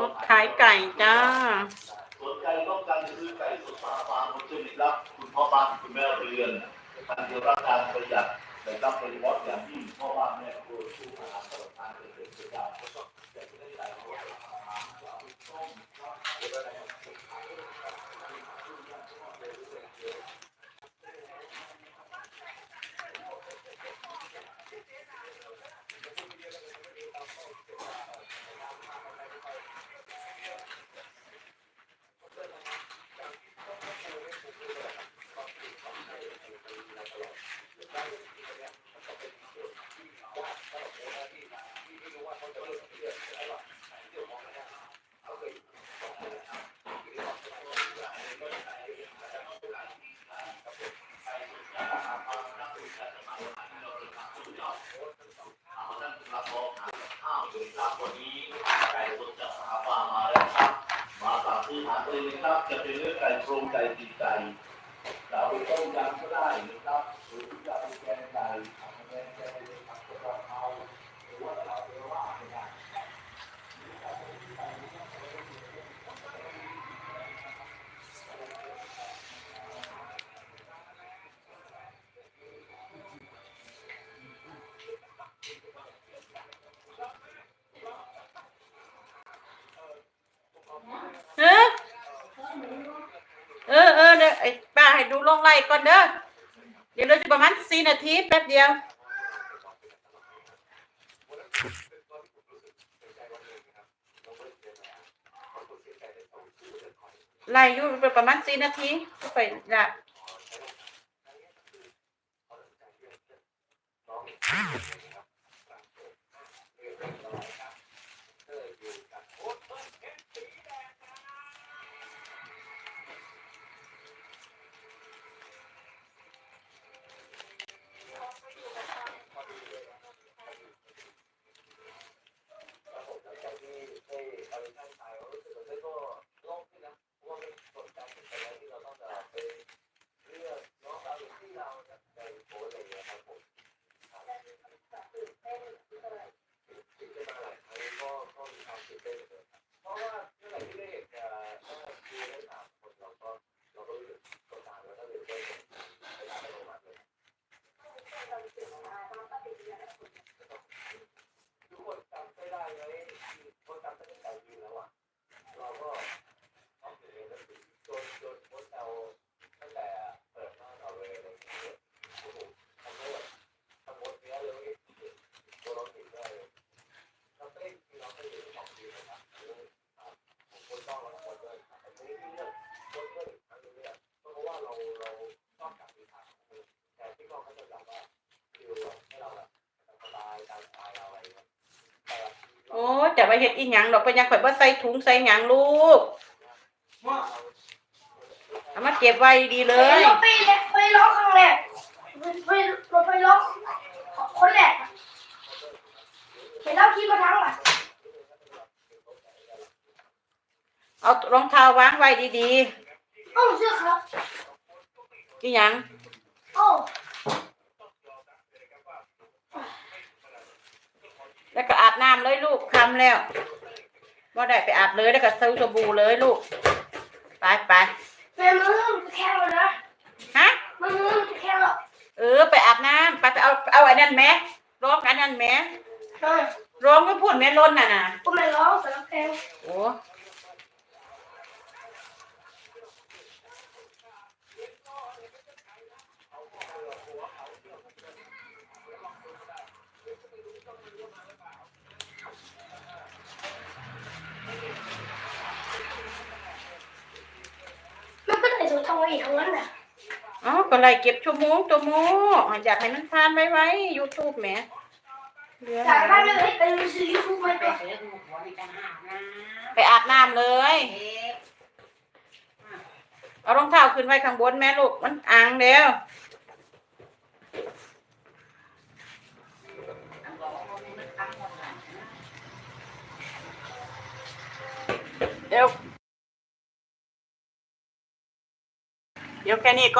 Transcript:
รถขายไก่จ้าสนใจต้องการซื้อไก่สดมาฟาร์มคุณช่วยรับคุณพ่อบ้านคุณแม่เรือนการเดียวรับการประหยัดแต่รับโดยเฉพาะอย่างยิ่งพ่อบ้านแม่ครัวผู้อาหารตลอดการเป็นประจำอยากจะได้ไก่ของเราอาหารเอาไปต้ม เอาท่านรับรองหา ข้าวอยู่ครับวันนี้ไก่สดจากหาปลามาแล้วครับ มาตามที่หาเลยนะครับ จะเป็นเรื่องไก่โครงไก่ตีไก่เราไปต้มยำก็ได้นะครับหรือจะเป็นแกงไก่ทำแกงไก่ทำกับกระเพราหรือว่าเราไปว่าไม่ได้ เออ เออเออเดี๋ยวไอ้ป้าให้ดูลงไล่ก่อนเด้อเดี๋ยวเราจะประมาณสี่นาทีแป๊บเดียว ไล่อยู่ประมาณสี่นาทีก็ไปละ All right. โอ้จะไปเฮ็ดอีหยังดอกไปยังข่อยบ่ใส่ถุงใส่หยังลูกเอามาเก็บไว้ดีเลเฮ้ยยไปไปล็อกครั้งแรกไปรถไปล็อกคนแรกอะไปล็อกที่มาทั้งอะเอารองเท้าวางไว้ดีเอ้าเชื่อครับๆอีหยัง เอ้า แล้วก็อาบน้ำเลยลูกคำแล้วบ่ได้ไปอาบเลยแล้วก็ซื้อสบู่เลยลูก ไปไปแม่มือมันจะแข็งแล้วนะฮะมือมันจะแข็งแล้วเออไปอาบน้ำไปไปเอาเอาไอ้นั่นแหม่ร้องอันนั้นแหม่เออร้องก็พูดแม่ล้นน่ะน่ะก็ไม่ร้องแต่ละเพลงโอ้ ก็ไล่เก็บชั่วโมงตัวโมอยากให้มันทานไว้ไว้ยูทูบแหม่เหลือจากบ้านเลยไปซื้อยูทูบมาตัวไปอาบน้ำเลยเอารองเท้าขึ้นไว้ข้างบนแม่ลูกมันอ่างเดียวเดี๋ยวเดี๋ยวแค่นี้ก็